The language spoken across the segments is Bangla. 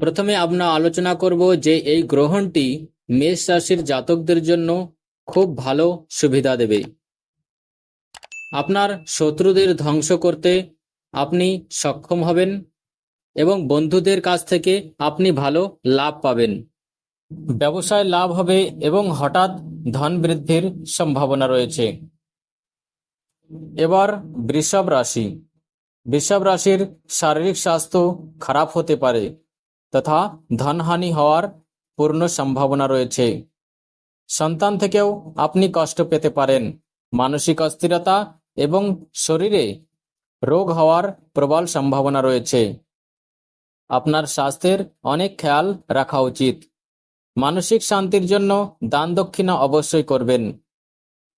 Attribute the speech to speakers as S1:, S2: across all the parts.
S1: প্রথমে আমরা আলোচনা করব যে এই গ্রহণটি মেষ রাশির জাতকদের জন্য খুব ভালো সুবিধা দেবে। আপনার শত্রুদের ধ্বংস করতে আপনি সক্ষম হবেন এবং বন্ধুদের কাছ থেকে আপনি ভালো লাভ পাবেন। ব্যবসায় লাভ হবে এবং হঠাৎ ধন বৃদ্ধির সম্ভাবনা রয়েছে। এবার বৃষভ রাশি। বৃষভ রাশির শারীরিক স্বাস্থ্য খারাপ হতে পারে তথা ধনহানি হওয়ার পূর্ণ সম্ভাবনা রয়েছে। সন্তান থেকেও আপনি কষ্ট পেতে পারেন। মানসিক অস্থিরতা এবং শরীরে রোগ হওয়ার প্রবল সম্ভাবনা রয়েছে। আপনার স্বাস্থ্যের অনেক খেয়াল রাখা উচিত। মানসিক শান্তির জন্য দান দক্ষিণা অবশ্যই করবেন।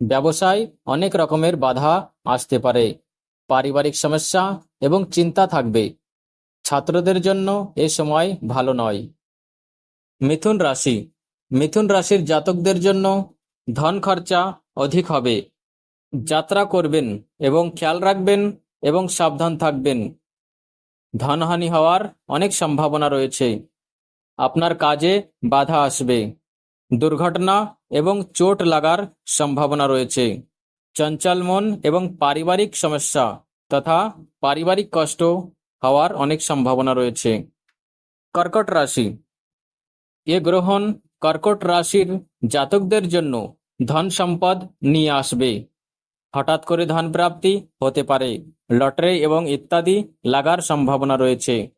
S1: ব্যবসায় অনেক রকমের বাধা আসতে পারে। পারিবারিক সমস্যা এবং চিন্তা থাকবে। ছাত্রদের জন্য এ সময় ভালো নয়। মিথুন রাশি। মিথুন রাশির জাতকদের জন্য ধন খরচা অধিক হবে। যাত্রা করবেন এবং খেয়াল রাখবেন এবং সাবধান থাকবেন। ধনহানি হওয়ার অনেক সম্ভাবনা রয়েছে। আপনার কাজে বাধা আসবে। দুর্ঘটনা এবং চোট লাগার সম্ভাবনা রয়েছে। চঞ্চল মন এবং পারিবারিক সমস্যা তথা পারিবারিক কষ্ট হওয়ার অনেক সম্ভাবনা রয়েছে। কর্কট রাশি। এ গ্রহণ কর্কট রাশির জাতকদের জন্য ধন সম্পদ নিয়ে আসবে। হঠাৎ করে ধন প্রাপ্তি হতে পারে, লটারি এবং ইত্যাদি লাগার সম্ভাবনা রয়েছে।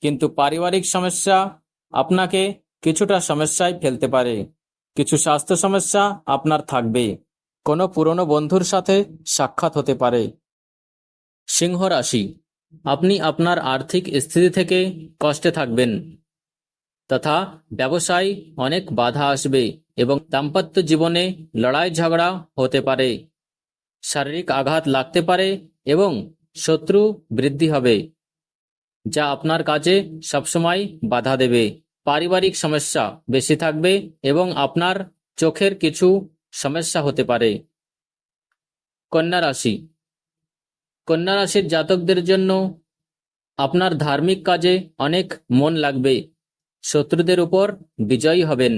S1: কিন্তু পারিবারিক সমস্যা আপনাকে কিছুটা সমস্যায় ফেলতে পারে। কিছু স্বাস্থ্য সমস্যা আপনার থাকবে। কোনো পুরনো বন্ধুর সাথে সাক্ষাৎ হতে পারে। সিংহ রাশি, আপনি আপনার আর্থিক স্থিতি থেকে কষ্টে থাকবেন। তথা ব্যবসায় অনেক বাধা আসবে এবং দাম্পত্য জীবনে লড়াই ঝগড়া হতে পারে। শারীরিক আঘাত লাগতে পারে এবং শত্রু বৃদ্ধি হবে, যা আপনার কাজে সবসময় বাধা দেবে। পারিবারিক সমস্যা বেশি থাকবে এবং আপনার চোখের কিছু সমস্যা হতে পারে। কন্যা রাশি। কন্যা রাশির জাতকদের জন্য আপনার ধার্মিক কাজে অনেক মন লাগবে। শত্রুদের উপর বিজয়ী হবেন।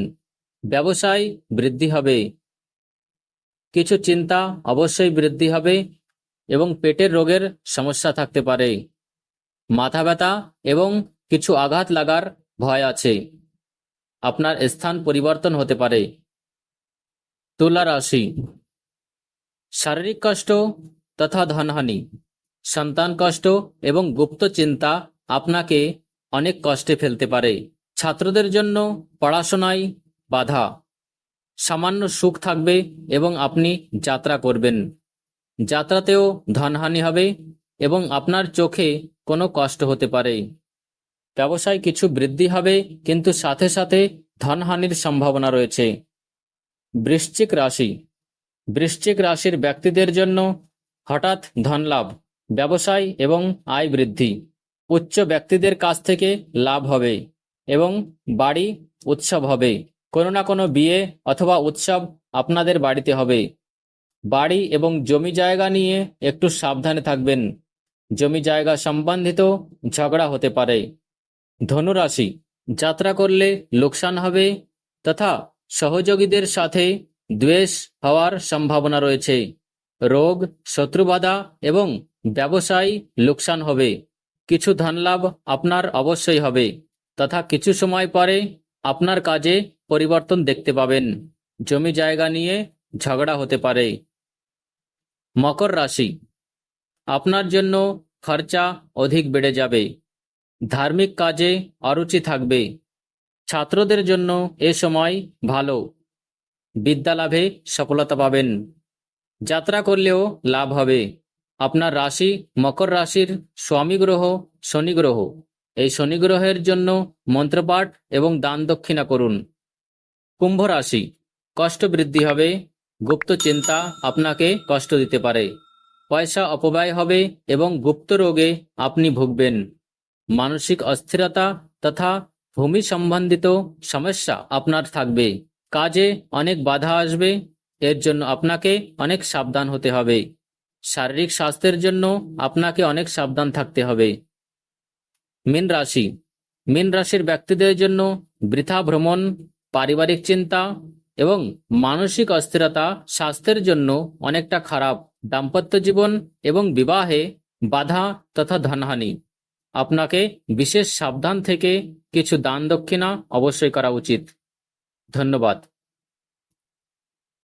S1: ব্যবসায় বৃদ্ধি হবে। কিছু চিন্তা অবশ্যই বৃদ্ধি হবে এবং পেটের রোগের সমস্যা থাকতে পারে। মাথা ব্যথা এবং কিছু আঘাত লাগার ভয় আছে। আপনার স্থান পরিবর্তন হতে পারে। তুলা রাশি শারীরিক কষ্ট তথা ধনহানি। সন্তান কষ্ট এবং গুপ্ত চিন্তা আপনাকে অনেক কষ্টে ফেলতে পারে। ছাত্রদের জন্য পড়াশোনায় বাধা। সামান্য সুখ থাকবে এবং আপনি যাত্রা করবেন। যাত্রাতেও ধনহানি হবে এবং আপনার চোখে কোনো কষ্ট হতে পারে। ব্যবসায় কিছু বৃদ্ধি হবে, কিন্তু সাথে সাথে ধনহানির সম্ভাবনা রয়েছে। বৃশ্চিক রাশি। বৃশ্চিক রাশির ব্যক্তিদের জন্য হঠাৎ ধনলাভ, ব্যবসায় এবং আয় বৃদ্ধি। উচ্চ ব্যক্তিদের কাছ থেকে লাভ হবে এবং বাড়ি উৎসব হবে। কোনো না কোনো বিয়ে অথবা উৎসব আপনাদের বাড়িতে হবে। বাড়ি এবং জমি জায়গা নিয়ে একটু সাবধানে থাকবেন। জমি জায়গা সম্বন্ধিত ঝগড়া হতে পারে। ধনুরাশি, যাত্রা করলে লোকসান হবে তথা সহযোগীদের সাথে দ্বেষ হওয়ার সম্ভাবনা রয়েছে। রোগ, শত্রুবাধা এবং ব্যবসায় লোকসান হবে। কিছু ধনলাভ আপনার অবশ্যই হবে। তথা কিছু সময় পরে আপনার কাজে পরিবর্তন দেখতে পাবেন। জমি জায়গা নিয়ে ঝগড়া হতে পারে। মকর রাশি। আপনার জন্য খরচা অধিক বেড়ে যাবে। ধার্মিক কাজে অরুচি থাকবে। ছাত্রদের জন্য এ সময় ভালো। বিদ্যা লাভে সফলতা পাবেন। যাত্রা করলেও লাভ হবে। আপনার রাশি মকর রাশির স্বামী গ্রহ, শনি গ্রহ। এই শনি গ্রহের জন্য মন্ত্রপাঠ এবং দান দক্ষিণা করুন। কুম্ভ রাশি, কষ্ট বৃদ্ধি হবে। গুপ্ত চিন্তা আপনাকে কষ্ট দিতে পারে। পয়সা অপব্যয় হবে এবং গুপ্ত রোগে আপনি ভুগবেন। মানসিক অস্থিরতা তথা ভূমি সম্বন্ধিত সমস্যা আপনার থাকবে। কাজে অনেক বাধা আসবে, এর জন্য আপনাকে অনেক সাবধান হতে হবে। শারীরিক স্বাস্থ্যের জন্য আপনাকে অনেক সাবধান থাকতে হবে। মীন রাশি। মীন রাশির ব্যক্তিদের জন্য বৃথা ভ্রমণ, পারিবারিক চিন্তা এবং মানসিক অস্থিরতা স্বাস্থ্যের জন্য অনেকটা খারাপ। দাম্পত্য জীবন এবং বিবাহে বাধা তথা ধনহানি। আপনাকে বিশেষ সাবধান থেকে কিছু দান দক্ষিণা অবশ্যই করা উচিত। ধন্যবাদ।